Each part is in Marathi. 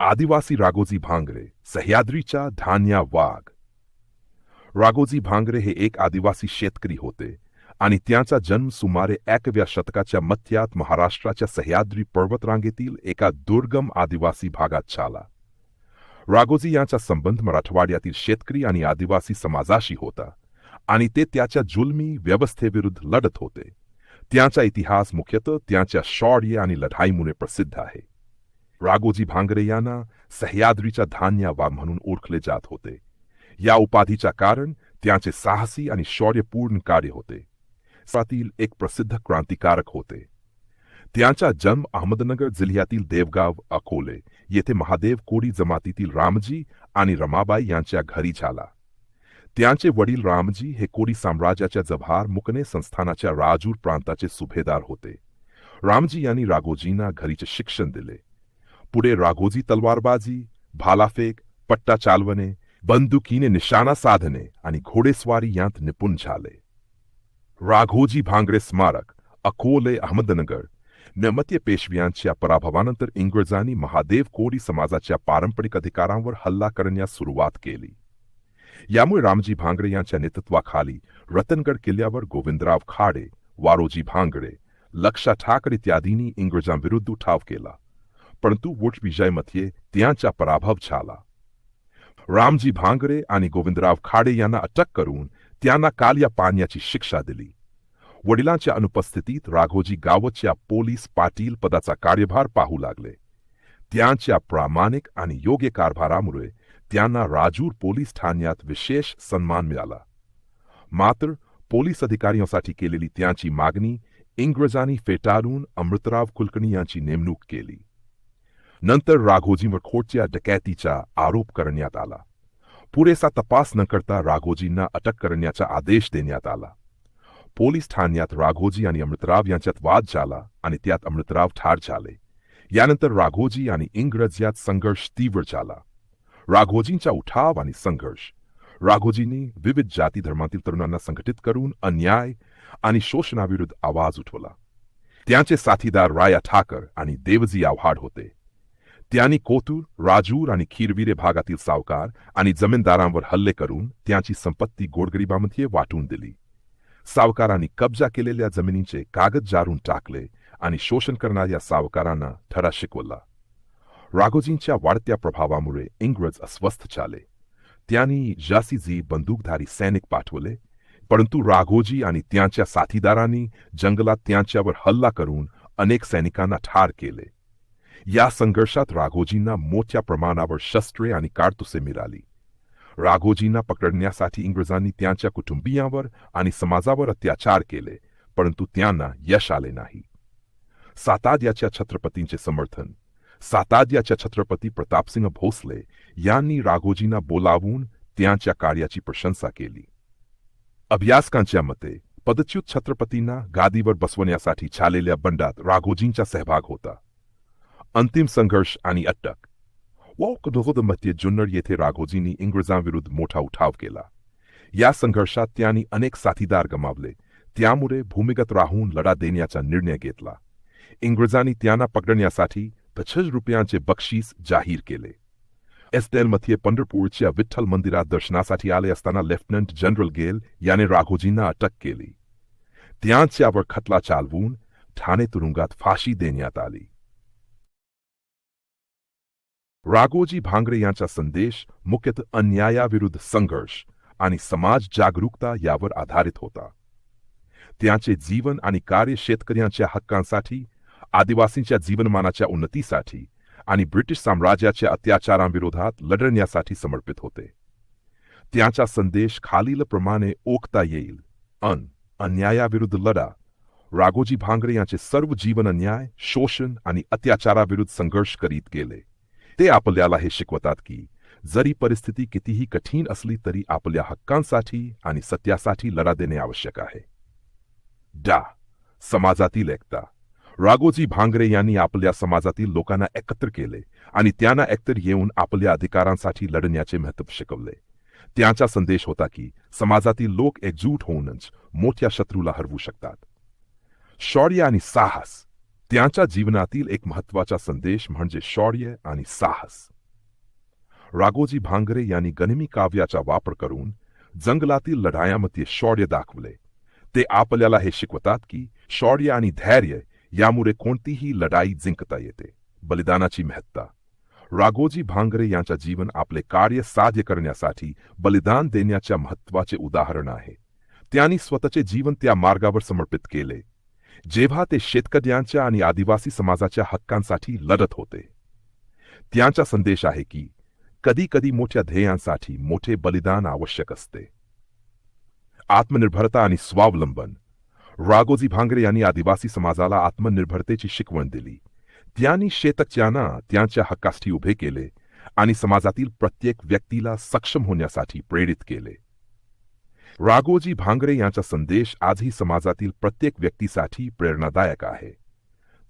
आदिवासी रागोजी भांगरे सह्याद्रीच्या धान्या वाघ. रागोजी भांगरे हे एक आदिवासी शेतकरी होते आणि त्यांचा जन्म सुमारे एकव्या शतकाच्या मध्यात महाराष्ट्राच्या सह्याद्री पर्वतरांगेतील एका दुर्गम आदिवासी भागात झाला. रागोजी यांचा संबंध मराठवाड्यातील शेतकरी आणि आदिवासी समाजाशी होता आणि ते त्याच्या जुलमी व्यवस्थेविरुद्ध लढत होते. त्यांचा इतिहास मुख्यतः त्यांच्या शौर्य आणि लढाईमुळे प्रसिद्ध आहे. राघोजी भांगरे यांना सह्याद्रीच्या धान्यावा म्हणून ओळखले जात होते. या उपाधीच्या कारण त्यांचे साहसी आणि शौर्यपूर्ण कार्य होते. सातील एक प्रसिद्ध क्रांतिकारक होते. त्यांचा जन्म अहमदनगर जिल्ह्यातील देवगाव अकोले येथे महादेव कोळी जमातीतील रामजी आणि रमाबाई यांच्या घरी झाला. त्यांचे वडील रामजी हे कोळी साम्राज्याच्या जव्हार मुकणे संस्थानाच्या राजूर प्रांताचे सुभेदार होते. रामजी यांनी राघोजींना घरीचे शिक्षण दिले. पुढे राघोजी तलवारबाजी भालाफेक पट्टा चालवणे बंदुकीने निशाणा साधणे आणि घोडेस्वारी यांत निपुण झाले. राघोजी भांगरे स्मारक अकोले अहमदनगर नमत्य पेशव्यांच्या पराभवानंतर इंग्रजांनी महादेव कोरी समाजाच्या पारंपरिक अधिकारांवर हल्ला करण्यास सुरुवात केली. यामुळे रामजी भांगरे यांच्या नेतृत्वाखाली रतनगड किल्ल्यावर गोविंदराव खाडे वारोजी भांगरे लक्षा ठाकरे इत्यादींनी इंग्रजांविरुद्ध उठाव केला. परंतु वोट विजयमध्ये त्यांचा पराभव झाला. रामजी भांगरे आणि गोविंदराव खाडे यांना अटक करून त्यांना काल्या पाण्याची शिक्षा दिली. वडिलांच्या अनुपस्थितीत राघोजी गावच्या पोलीस पाटील पदाचा कार्यभार पाहू लागले. त्यांच्या प्रामाणिक आणि योग्य कारभारामुळे त्यांना राजूर पोलीस ठाण्यात विशेष सन्मान मिळाला. मात्र पोलीस अधिकाऱ्यांसाठी केलेली त्यांची मागणी इंग्रजांनी फेटाळून अमृतराव कुलकर्णी यांची नेमणूक केली. नंतर राघोजींवर खोटच्या डकॅतीचा आरोप करण्यात आला. पुरेसा तपास न करता राघोजींना अटक करण्याचा आदेश देण्यात आला. पोलीस ठाण्यात राघोजी आणि अमृतराव यांच्यात वाद झाला आणि त्यात अमृतराव ठार झाले. यानंतर राघोजी आणि इंग्रज यात संघर्ष तीव्र झाला. राघोजींचा उठाव आणि संघर्ष. राघोजींनी विविध जाती धर्मातील तरुणांना संघटित करून अन्याय आणि शोषणाविरुद्ध आवाज उठवला. त्यांचे साथीदार राया ठाकर आणि देवजी आव्हाड होते. त्यांनी कोतूर राजूर आणि खीरविरे भागातील सावकार आणि जमीनदारांवर हल्ले करून त्यांची संपत्ती गोडगरिबामध्ये वाटून दिली. सावकारांनी कब्जा केलेल्या जमिनीचे कागद जारून टाकले आणि शोषण करणाऱ्या सावकारांना ठरा शिकवला. राघोजींच्या वाढत्या प्रभावामुळे इंग्रज अस्वस्थ झाले. त्यांनी जासीजी बंदूकधारी सैनिक पाठवले परंतु राघोजी आणि त्यांच्या साथीदारांनी जंगलात त्यांच्यावर हल्ला करून अनेक सैनिकांना ठार केले. या संघर्षात राघोजींना मोठ्या प्रमाणावर शस्त्रे आणि कारतुसे मिळाली. राघोजींना पकडण्यासाठी इंग्रजांनी त्यांच्या कुटुंबियांवर आणि समाजावर अत्याचार केले परंतु त्यांना यश आले नाही. साताद्याच्या छत्रपतींचे समर्थन. साताद्याच्या छत्रपती प्रतापसिंह भोसले यांनी राघोजींना बोलावून त्यांच्या कार्याची प्रशंसा केली. अभ्यासकांच्या मते पदच्युत छत्रपतींना गादीवर बसवण्यासाठी छालेल्या बंडात राघोजींचा सहभाग होता. अंतिम संघर्ष आणि अटक. वॉकमध्ये जुन्नर येथे राघोजींनी इंग्रजांविरुद्ध मोठा उठाव केला. या संघर्षात त्यांनी अनेक साथीदार गमावले. त्यामुळे भूमिगत राहून लढा देण्याचा निर्णय घेतला. इंग्रजांनी त्यांना पकडण्यासाठी पचास रुपयांचे बक्षीस जाहीर केले. एसडेलमध्ये पंढरपूरच्या विठ्ठल मंदिरात दर्शनासाठी आले असताना लेफ्टनंट जनरल गेल याने राघोजींना अटक केली. त्यांच्यावर खटला चालवून ठाणे तुरुंगात फाशी देण्यात आली. राघोजी भांगरे यांचा संदेश मुख्यतः अन्यायाविरुद्ध संघर्ष आणि समाज जागरूकता यावर आधारित होता. त्यांचे जीवन आणि कार्य शेतकऱ्यांच्या हक्कांसाठी आदिवासींच्या जीवनमानाच्या उन्नतीसाठी आणि ब्रिटिश साम्राज्याच्या अत्याचारांविरोधात लढण्यासाठी समर्पित होते. त्यांचा संदेश खालीलप्रमाणे ओकता येईल. अन अन्यायाविरुद्ध लढा राघोजी भांगरे यांचे सर्व जीवन अन्याय शोषण आणि अत्याचाराविरुद्ध संघर्ष करीत गेले. ते आपल्याला हे शिकवतात की जरी परिस्थिती कितीही कठीण असली तरी आपल्या हक्कांसाठी आणि सत्यासाठी लढा देणे आवश्यक आहे. डा. समाजातील एकता. राघोजी भांगरे यांनी आपल्या समाजातील लोकांना एकत्र केले आणि त्यांना एकत्र येऊन आपल्या अधिकारांसाठी लढण्याचे महत्त्व शिकवले. त्यांचा संदेश होता की समाजातील लोक एकजूट होऊनच मोठ्या शत्रूला हरवू शकतात. शौर्य आणि साहस. त्यांच्या जीवनातील एक महत्त्वाचा संदेश म्हणजे शौर्य आणि साहस. राघोजी भांगरे यांनी गनिमी काव्याचा वापर करून जंगलातील लढायामध्ये शौर्य दाखवले. ते आपल्याला हे शिकवतात की शौर्य आणि धैर्य यामुळे कोणतीही लढाई जिंकता येते. बलिदानाची महत्ता. राघोजी भांगरे यांच्या जीवन आपले कार्य साध्य करण्यासाठी बलिदान देण्याच्या महत्त्वाचे उदाहरण आहे. त्यांनी स्वतःचे जीवन त्या मार्गावर समर्पित केले. जेव्हा ते शेतकऱ्यांच्या आणि आदिवासी समाजाच्या हक्कांसाठी लढत होते त्यांचा संदेश आहे की कधी कधी मोठ्या ध्येयांसाठी मोठे बलिदान आवश्यक असते. आत्मनिर्भरता आणि स्वावलंबन. रागोजी भांगरे यांनी आदिवासी समाजाला आत्मनिर्भरतेची शिकवण दिली. त्यांनी शेतकऱ्यांना त्यांच्या हक्कासाठी उभे केले आणि समाजातील प्रत्येक व्यक्तीला सक्षम होण्यासाठी प्रेरित केले. राघोजी भांगरे यांचा संदेश आजही समाजातील प्रत्येक व्यक्तीसाठी प्रेरणादायक आहे.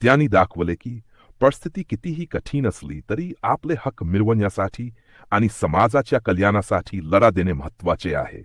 त्यांनी दाखवले की परिस्थिती कितीही कठीण असली तरी आपले हक मिळवण्यासाठी आणि समाजाच्या कल्याणासाठी लढा देणे महत्त्वाचे आहे.